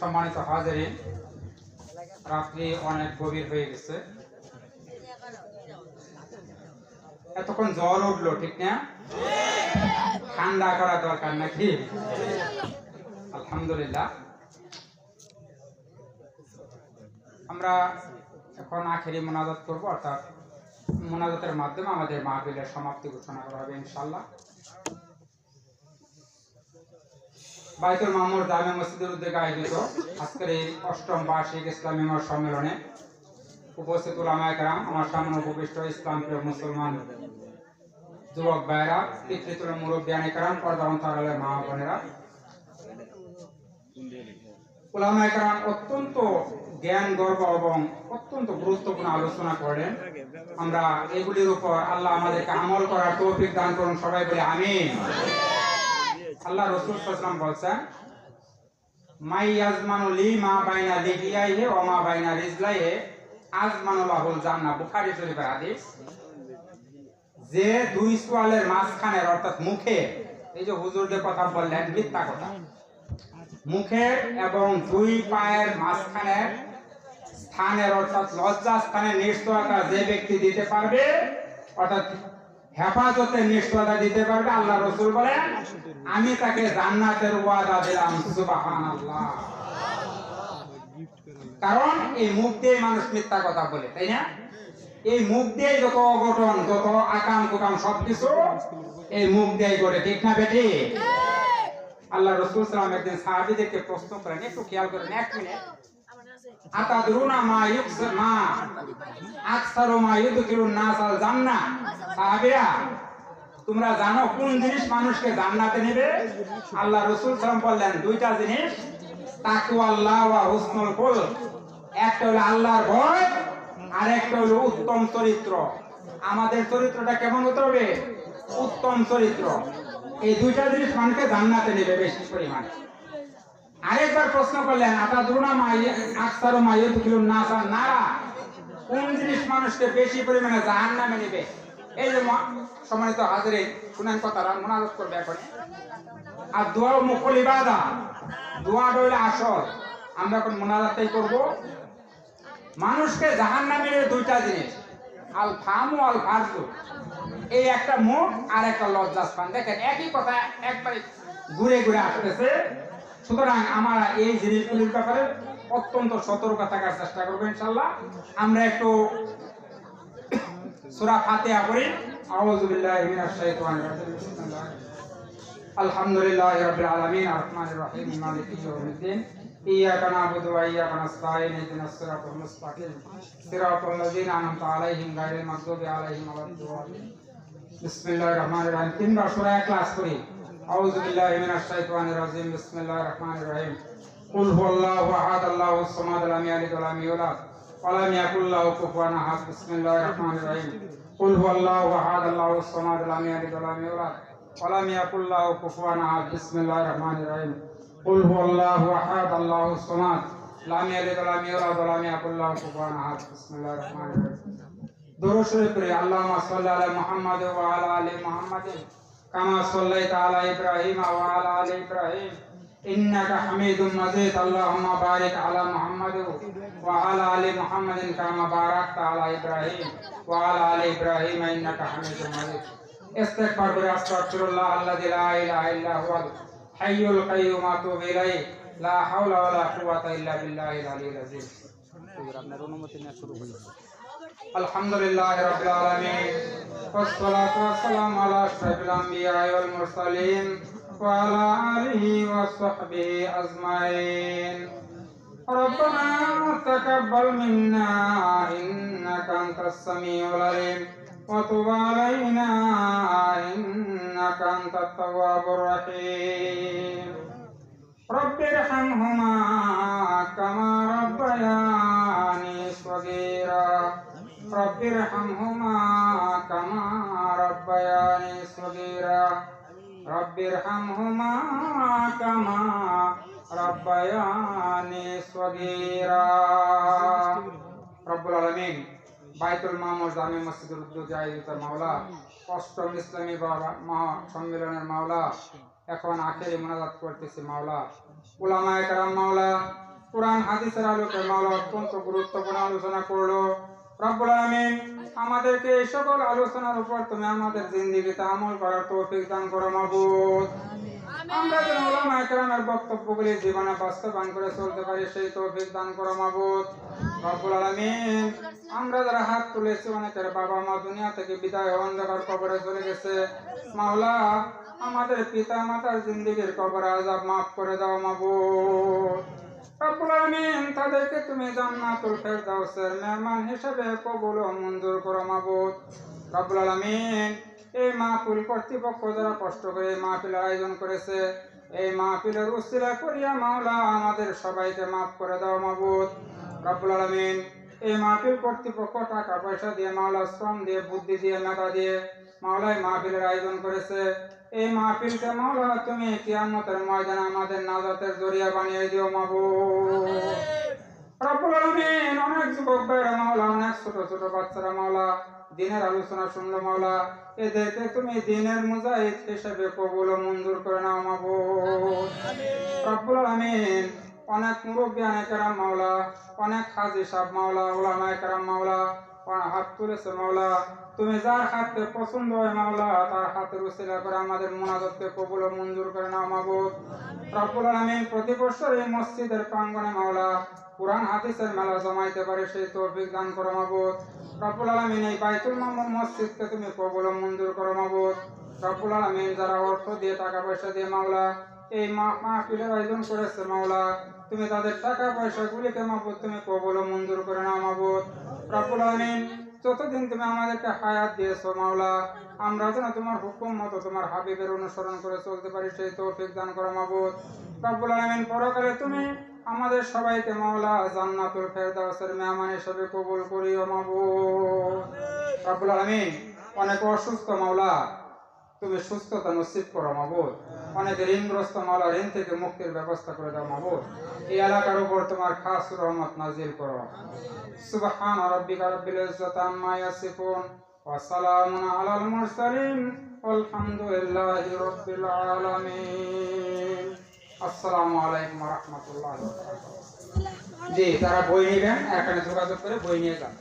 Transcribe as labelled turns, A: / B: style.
A: সম্মানিত হাজারিন রাত্রি অনেক গভীর হয়ে গেছে। এতক্ষণ জ্বর উঠল, ঠিক না? ঠান্ডা করা দরকার নাকি? আলহামদুলিল্লাহ। আমরা এখন আখেরি মোনাজাত করব, অর্থাৎ মোনাজাতের মাধ্যমে আমাদের মাহবিলের সমাপ্তি ঘোষণা করা হবে ইনশাল্লাহ বাইতুল মামুর জামে মসজিদের উদ্যোগে আয়োজিত আজকের এই অষ্টম বার্ষিক ইসলামী সম্মেলনে উপস্থিত উলামায়ে কেরাম, আমার সামনে উপবিষ্ট ইসলাম প্রিয় মুসলমান যুবক ভাইরা পিতৃতুল মুরব্বিয়ানি কেরাম পর্দারণ তারালের মা বোনেরা। উলামায়ে কেরাম অত্যন্ত জ্ঞান, গর্ব এবং অত্যন্ত গুরুত্বপূর্ণ আলোচনা করেন আমরা এগুলির উপর আল্লাহ আমাদেরকে আমল করার তৌফিক দান করুন সবাই বলে আমিন। আল্লাহ রসুল সাল্লাম বলছেন, মাই আজমানু লি মা বাইনা লিহিয়াইহে ও মা বাইনা রিজলাইহে। আজমানু লাহুল জান্নাহ, বুখারী শরীফের হাদিস। যে দুই সোয়ালের মাঝখানের, অর্থাৎ মুখে, এই যে হুজুরদের কথা বললেন, মিথ্যা কথা। মুখের এবং দুই পায়ের মাঝখানের স্থানের, অর্থাৎ লজ্জা স্থানের নিশ্চয়তা যে ব্যক্তি দিতে পারবে, অর্থাৎ হেফাজতের নিশ্চয়তা দিতে পারবে আল্লাহ রসুল বলেন আমি তাকে জান্নাতের ওয়াদা দিলাম সুবহানাল্লাহ। কারণ এই মুখ দিয়ে মানুষ মিথ্যা কথা বলে তাই না? এই মুখ দিয়ে যত অঘটন যত আকাম কুকাম সবকিছু এই মুখ দিয়ে করে ঠিক না বেটি আল্লাহ রসুল সালাম একদিন সাহাবিদেরকে প্রশ্ন করেন একটু খেয়াল করেন এক মিনিট। তোমরা জানো কোন জিনিস মানুষকে জান্নাতে নেবে? আল্লাহ রাসূল সাল্লাল্লাহু বললেন, দুইটা জিনিস তাকওয়া আল্লাহ একটা হলো আল্লাহর ভয় আর একটা হলো উত্তম চরিত্র। আমাদের চরিত্রটা কেমন হতে হবে? উত্তম চরিত্র। এই দুইটা জিনিস মানুষকে জান্নাতে নেবে বেশি পরিমাণে। আরেকবার প্রশ্ন করলেন আটা দ্রুণা মাই, আকসার মাইয়ুদ কিলুন নাসা নারা কোন জিনিস মানুষকে বেশি পরিমাণে জাহান নামে নেবে? এই যে সম্মানিত হাজিরে, শুনেন কথাটা মোনাজাত করবে এখন। আর দোয়া মুখল ইবাদা, দোয়া হইলে আসল। আমরা এখন মোনাজাতটাই করব। মানুষকে জাহান নামে নেবে দুইটা জিনিস, আল ফামু আল ফারজু। এই একটা মুখ আর একটা লজ্জাস্থান। দেখেন, একই কথা একবারে ঘুরে ঘুরে আসতেছে। সুতরাং আমরা এই জিনিসগুলির ব্যাপারে অত্যন্ত সতর্ক থাকার চেষ্টা করব ইনশাল্লাহ আমরা একটু সূরা শাইতানির রাজিম। আলহামদুলিল্লাহি রাব্বিল আলামিন। আর রহমানির রহিম। মালিকি ইয়াউমিদ্দিন। maghdubi alaihim waladdallin বিসমিল্লাহির রহমানির রহিম। তিনবার সূরা ইখলাস করি আউযু বিল্লাহি মিনাশ শাইতানির রাজিম, বিসমিল্লাহির রহমানির রহিম। কুল হুয়াল্লাহু আহাদ আল্লাহুস সামাদ, লাম ইয়ালিদ ওয়া লাম ইউলাদ। ওয়া লাম ইয়াকুল লাহু কুফুয়ান আহাদ, বিসমিল্লাহির রহমানির রহিম। কুল হুয়াল্লাহু আহাদ আল্লাহুস সামাদ, লাম ইয়ালিদ ওয়া লাম ইউলাদ। ওয়া লাম ইয়াকুল লাহু কুফুয়ান আহাদ, বিসমিল্লাহির রহমানির রহিম। কুল হুয়াল্লাহু আহাদ আল্লাহুস সামাদ, লাম ইয়ালিদ ওয়া লাম ইউলাদ, ওয়া লাম ইয়াকুল লাহু কুফুয়ান আহাদ, বিসমিল্লাহির রহমানির রহিম। দরুদ শরীফ পড়ে, আল্লাহুম্মা সাল্লি আলা মুহাম্মাদ ওয়া আলা আলি ইব্রাহিম ওয়া আলা আলি ইব্রাহিম ইন্নাকা হামিদুম মাজিদ আল্লাহুম্মা বারিক আলা মুহাম্মাদ ওয়া আলা আলি মুহাম্মাদ কামা বারাকতা আলা ইব্রাহিম ওয়া আলা আলি ইব্রাহিম ইন্নাকা হামিদুম মাজিদ ইস্তিগফার করে আস্তাগফিরুল্লাহ আল্লাযী লা ইলাহা ইল্লা হুয়াল হাইয়ুল কাইয়্যুম আতুবু ইলাইহি লা হাওলা ওয়া লা কুওয়াতা ইল্লা বিল্লাহিল আলিয়্যিল আযীম আপনার অনুমতি নিয়ে শুরু করি الحمد لله رب العالمين والصلاة والسلام على أشرف الأنبياء والمرسلين وعلى آله وصحبه أجمعين ربنا تقبل منا إنك أنت السميع العليم وتب علينا إنك أنت التواب الرحيم رب ارحمهما كما صغيرا رب ارحمهما كما ربياني صغيرا رب ارحمهما كما ربياني صغيرا رب العالمين বাইতুল মামুর জামে মসজিদুল উদ্যোগে আয়োজিত মাওলা অষ্টম ইসলামী বাবা মহা সম্মেলনের মাওলা এখন আখেরি মোনাজাত করতেছি মাওলা উলামায়ে কারাম মাওলা কোরআন হাদিসের আলোকে মাওলা অত্যন্ত গুরুত্বপূর্ণ আলোচনা করলো রব্বুল আলামিন আমাদেরকে এই সকল আলোচনার উপর তুমি আমাদের জিন্দিগিতে আমল করার তৌফিক দান করো মাবুদ আমরা যেন ওলামা একরামের বক্তব্যগুলি জীবনে বাস্তবায়ন করে চলতে পারি সেই তৌফিক দান করো মাবুদ রব্বুল আলামিন আমরা যারা হাত তুলেছি অনেকের বাবা মা দুনিয়া থেকে বিদায় অন্ধকার কবরে চলে গেছে। মাওলা আমাদের পিতা মাতার জিন্দিগির কবর আজাব মাফ করে দাও আলামিন তাদেরকে তুমি জান্নাতুল ফেরদাউসের মেহমান হিসেবে কবুল ও মঞ্জুর করো মাবুদ। রব্বুল আলামিন, এই মাহফিল কর্তৃপক্ষ যারা কষ্ট করে মাহফিলের আয়োজন করেছে, এই মাহফিলের উসিলা করিয়া মাওলা আমাদের সবাইকে মাফ করে দাও মাবুদ। রব্বুল আলামিন, এই মাহফিল কর্তৃপক্ষ টাকা পয়সা দিয়ে, মাওলা শ্রম দিয়ে, বুদ্ধি দিয়ে, মেধা দিয়ে মাওলাই মাহফিলের আয়োজন করেছে। এই মাহফিলকে মাওলা তুমি কিয়ামতের ময়দানে আমাদের নাজাতের জরিয়া বানিয়ে দিও অনেক যুবক ভাইরা মাওলা, অনেক ছোট ছোট বাচ্চারা মাওলা, দিনের আলোচনা শুনলো মাওলা। এদেরকে তুমি দিনের মুজাহিদ হিসেবে কবুল মঞ্জুর করে নাও রব্বুল অনেক মুরব্বী অনেকেরাম মাওলা, অনেক হাজি মাওলা, ওলামা একরাম মাওলা, হাত তুলেছে মাওলা। তুমি যার হাতে পছন্দ হয় মাওলা, তার হাতের উসিলা করে আমাদের মোনাজাতকে কবুল ও মঞ্জুর করে নাও মাবুদ রব্বুল আলামিন প্রতি বছর এই মসজিদের প্রাঙ্গণে মাওলা কোরআন, হাদিসের মেলা জমাইতে পারে, সেই তৌফিক দান করো মাবুদ রব্বুল আলামিন এই বাইতুল মামুর মসজিদকে তুমি কবুল ও মঞ্জুর করো মাবুদ রব্বুল আলামিন যারা অর্থ দিয়ে টাকা পয়সা দিয়ে মাওলা, এই মাহফিলের আয়োজন করেছে মাওলা, তুমি তাদের টাকা পয়সা গুলিকে মাবুদ তুমি কবুল ও মঞ্জুর করে নাও মাবুদ রব্বুল আলামিন যতদিন তুমি আমাদেরকে হায়াত দিয়েছ, মাওলা, আমরা যেন তোমার হুকুম মতো তোমার হাবিবের অনুসরণ করে চলতে পারি, সেই তৌফিক দান করো, মাবুদ। রব্বুল আলামিন, পরকালে তুমি আমাদের সবাইকে, মাওলা, জান্নাতুল ফেরদাউসের মেহমান হিসেবে কবুল করিও, মাবুদ। রব্বুল আলামিন, অনেক অসুস্থ, মাওলা, তুমি সুস্থতা নসিব করো, মাবুদ। অনেক ঋণগ্রস্ত মাওলা ঋণ থেকে মুক্তির ব্যবস্থা করে দাও মাবুদ এই এলাকার উপর তোমার খাস রহমত নাজিল করো। সুবহান রাব্বিকা রাব্বিল ইজ্জাতি আম্মা ইয়াসিফুন ওয়া সালামুন আলাল মুরসালিন। আলহামদুলিল্লাহি রাব্বিল আলামিন। আসসালামু আলাইকুম ওয়া রাহমাতুল্লাহি ওয়া বারাকাতুহু। জি, তারা বই নেবেন, এখানে যোগাযোগ করে বই নিয়ে যান।